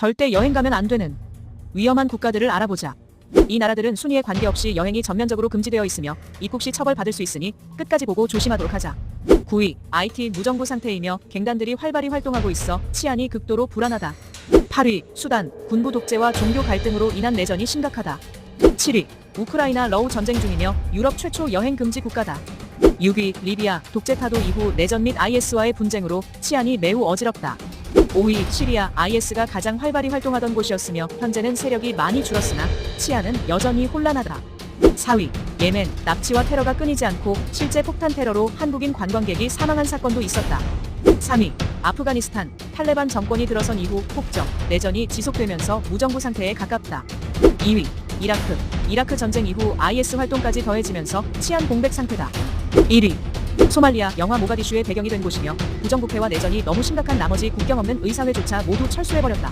절대 여행 가면 안 되는 위험한 국가들을 알아보자. 이 나라들은 순위에 관계없이 여행이 전면적으로 금지되어 있으며 입국 시 처벌받을 수 있으니 끝까지 보고 조심하도록 하자. 9위, IT 무정부 상태이며 갱단들이 활발히 활동하고 있어 치안이 극도로 불안하다. 8위, 수단, 군부 독재와 종교 갈등으로 인한 내전이 심각하다. 7위, 우크라이나 러우 전쟁 중이며 유럽 최초 여행 금지 국가다. 6위, 리비아, 독재 타도 이후 내전 및 IS와의 분쟁으로 치안이 매우 어지럽다. 5위, 시리아, IS가 가장 활발히 활동하던 곳이었으며 현재는 세력이 많이 줄었으나 치안은 여전히 혼란하다. 4위, 예멘, 납치와 테러가 끊이지 않고 실제 폭탄 테러로 한국인 관광객이 사망한 사건도 있었다. 3위, 아프가니스탄, 탈레반 정권이 들어선 이후 폭정, 내전이 지속되면서 무정부 상태에 가깝다. 2위, 이라크, 이라크 전쟁 이후 IS 활동까지 더해지면서 치안 공백 상태다. 1위, 소말리아 영화 모가디슈의 배경이 된 곳이며 부정부패와 내전이 너무 심각한 나머지 국경 없는 의사회조차 모두 철수해버렸다.